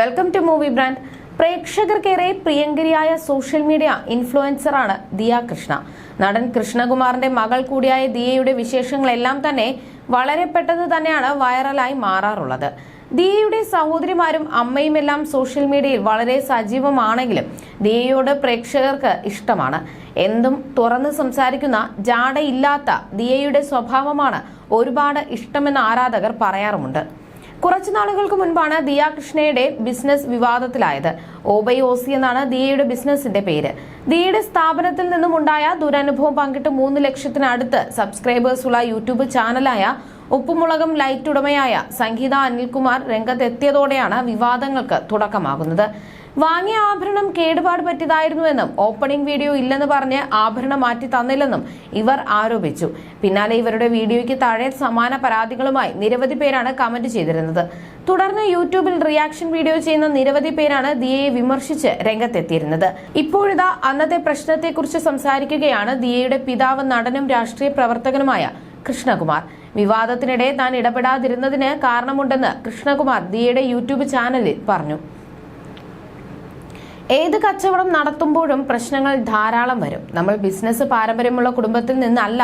Welcome to movie brand പ്രേക്ഷകർക്കേറെ പ്രിയങ്കരിയായ social media ഇൻഫ്ലുവൻസറാണ് ദിയ കൃഷ്ണ. നടൻ കൃഷ്ണകുമാറിന്റെ മകൾ കൂടിയായ ദിയയുടെ വിശേഷങ്ങളെല്ലാം തന്നെ വളരെ പെട്ടെന്ന് തന്നെയാണ് വൈറലായി മാറാറുള്ളത്. ദിയയുടെ സഹോദരിമാരും അമ്മയുമെല്ലാം സോഷ്യൽ മീഡിയയിൽ വളരെ സജീവമാണെങ്കിലും ദിയയോട് പ്രേക്ഷകർക്ക് ഇഷ്ടമാണ്. എന്തും തുറന്ന് സംസാരിക്കുന്ന ജാടയില്ലാത്ത ദിയയുടെ സ്വഭാവമാണ് ഒരുപാട് ഇഷ്ടമെന്ന് ആരാധകർ പറയാറുമുണ്ട്. കുറച്ചു നാളുകൾക്ക് മുൻപാണ് ദിയ കൃഷ്ണയുടെ ബിസിനസ് വിവാദത്തിലായത്. ഓബൈ ഓസി എന്നാണ് ദിയയുടെ ബിസിനസിന്റെ പേര്. ദിയയുടെ സ്ഥാപനത്തിൽ നിന്നും ഉണ്ടായ ദുരനുഭവം പങ്കിട്ട് മൂന്ന് ലക്ഷത്തിനടുത്ത് സബ്സ്ക്രൈബേഴ്സുള്ള യൂട്യൂബ് ചാനലായ ഉപ്പുമുളകം ലൈറ്റ് ഉടമയായ സംഗീത അനിൽകുമാർ രംഗത്തെത്തിയതോടെയാണ് വിവാദങ്ങൾക്ക് തുടക്കമാകുന്നത്. വാങ്ങിയ ആഭരണം കേടുപാട് പറ്റിയതായിരുന്നുവെന്നും ഓപ്പണിംഗ് വീഡിയോ ഇല്ലെന്ന് പറഞ്ഞ് ആഭരണം മാറ്റി തന്നില്ലെന്നും ഇവർ ആരോപിച്ചു. പിന്നാലെ ഇവരുടെ വീഡിയോയ്ക്ക് താഴെ സമാന പരാതികളുമായി നിരവധി പേരാണ് കമന്റ് ചെയ്തിരുന്നത്. തുടർന്ന് യൂട്യൂബിൽ റിയാക്ഷൻ വീഡിയോ ചെയ്യുന്ന നിരവധി പേരാണ് ദിയയെ വിമർശിച്ച് രംഗത്തെത്തിയിരുന്നത്. ഇപ്പോഴിതാ അന്നത്തെ പ്രശ്നത്തെക്കുറിച്ച് സംസാരിക്കുകയാണ് ദിയയുടെ പിതാവ് നടനും രാഷ്ട്രീയ പ്രവർത്തകനുമായ കൃഷ്ണകുമാർ. വിവാദത്തിനിടെ താൻ ഇടപെടാതിരുന്നതിന് കാരണമുണ്ടെന്ന് കൃഷ്ണകുമാർ ദിയയുടെ യൂട്യൂബ് ചാനലിൽ പറഞ്ഞു. ഏത് കച്ചവടം നടത്തുമ്പോഴും പ്രശ്നങ്ങൾ ധാരാളം വരും. നമ്മൾ ബിസിനസ് പാരമ്പര്യമുള്ള കുടുംബത്തിൽ നിന്നല്ല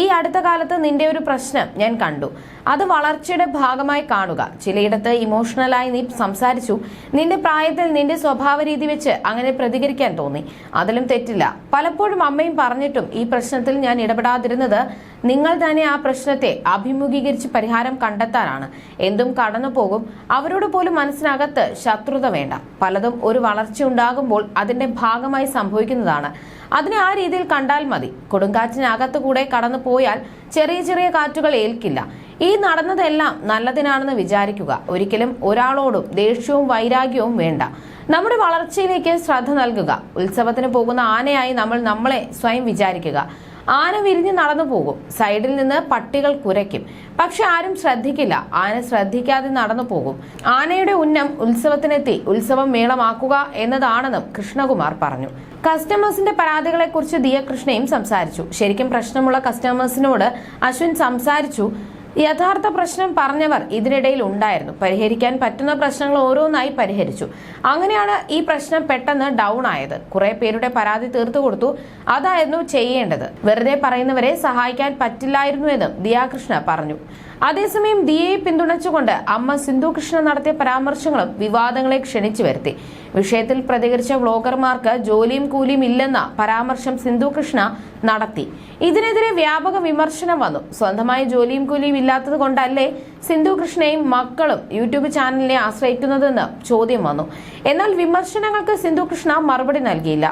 ഈ അടുത്ത കാലത്ത് നിന്റെ ഒരു പ്രശ്നം ഞാൻ കണ്ടു. അത് വളർച്ചയുടെ ഭാഗമായി കാണുക. ചിലയിടത്ത് ഇമോഷണലായി നീ സംസാരിച്ചു. നിന്റെ പ്രായത്തിൽ നിന്റെ സ്വഭാവ രീതി വെച്ച് അങ്ങനെ പ്രതികരിക്കാൻ തോന്നി. അതിലും തെറ്റില്ല. പലപ്പോഴും അമ്മയും പറഞ്ഞിട്ടും ഈ പ്രശ്നത്തിൽ ഞാൻ ഇടപെടാതിരുന്നത് നിങ്ങൾ തന്നെ ആ പ്രശ്നത്തെ അഭിമുഖീകരിച്ച് പരിഹാരം കണ്ടെത്താനാണ്. എന്തും കടന്നു പോകും. അവരോട് പോലും മനസ്സിനകത്ത് ശത്രുത വേണ്ട. പലതും ഒരു വളർച്ച ഉണ്ടാകുമ്പോൾ അതിന്റെ ഭാഗമായി സംഭവിക്കുന്നതാണ്. അതിനെ ആ രീതിയിൽ കണ്ടാൽ മതി. കൊടുങ്കാറ്റിനകത്തു കൂടെ കടന്നു പോയാൽ ചെറിയ ചെറിയ കാറ്റുകൾ ഏൽക്കില്ല. ഈ നടന്നതെല്ലാം നല്ലതിനാണെന്ന് വിചാരിക്കുക. ഒരിക്കലും ഒരാളോടും ദേഷ്യവും വൈരാഗ്യവും വേണ്ട. നമ്മുടെ വളർച്ചയിലേക്ക് ശ്രദ്ധ നൽകുക. ഉത്സവത്തിന് പോകുന്ന ആനയായി നമ്മൾ നമ്മളെ സ്വയം വിചാരിക്കുക. ആന വിരിഞ്ഞ് നടന്നു പോകും. സൈഡിൽ നിന്ന് പട്ടികൾ കുരയ്ക്കും. പക്ഷെ ആരും ശ്രദ്ധിക്കില്ല. ആന ശ്രദ്ധിക്കാതെ നടന്നു പോകും. ആനയുടെ ഉന്നം ഉത്സവത്തിനെത്തി ഉത്സവം മേളമാക്കുക എന്നതാണെന്നും കൃഷ്ണകുമാർ പറഞ്ഞു. കസ്റ്റമേഴ്സിന്റെ പരാതികളെ കുറിച്ച് ദിയ കൃഷ്ണയും സംസാരിച്ചു. ശരിക്കും പ്രശ്നമുള്ള കസ്റ്റമേഴ്സിനോട് അശ്വിൻ സംസാരിച്ചു. യഥാർത്ഥ പ്രശ്നം പറഞ്ഞവർ ഇതിനിടയിൽ ഉണ്ടായിരുന്നു. പരിഹരിക്കാൻ പറ്റുന്ന പ്രശ്നങ്ങൾ ഓരോന്നായി പരിഹരിച്ചു. അങ്ങനെയാണ് ഈ പ്രശ്നം പെട്ടെന്ന് ഡൗൺ ആയത്. കുറെ പേരുടെ പരാതി തീർത്തു കൊടുത്തു. അതായിരുന്നു ചെയ്യേണ്ടത്. വെറുതെ പറയുന്നവരെ സഹായിക്കാൻ പറ്റില്ലായിരുന്നു എന്നും ദിയാകൃഷ്ണ പറഞ്ഞു. അതേസമയം ദിയയെ പിന്തുണച്ചുകൊണ്ട് അമ്മ സിന്ധു കൃഷ്ണ നടത്തിയ പരാമർശങ്ങളും വിവാദങ്ങളെ ക്ഷണിച്ചു വരുത്തി. വിഷയത്തിൽ പ്രതികരിച്ച വ്ളോഗർമാർക്ക് ജോലിയും കൂലിയും ഇല്ലെന്ന പരാമർശം സിന്ധു കൃഷ്ണ നടത്തി. ഇതിനെതിരെ വ്യാപക വിമർശനം വന്നു. സ്വന്തമായി ജോലിയും കൂലിയും ഇല്ലാത്തത് കൊണ്ടല്ലേ സിന്ധു കൃഷ്ണയും മക്കളും യൂട്യൂബ് ചാനലിനെ ആശ്രയിക്കുന്നതെന്ന് ചോദ്യം വന്നു. എന്നാൽ വിമർശനങ്ങൾക്ക് സിന്ധു കൃഷ്ണ മറുപടി നൽകിയില്ല.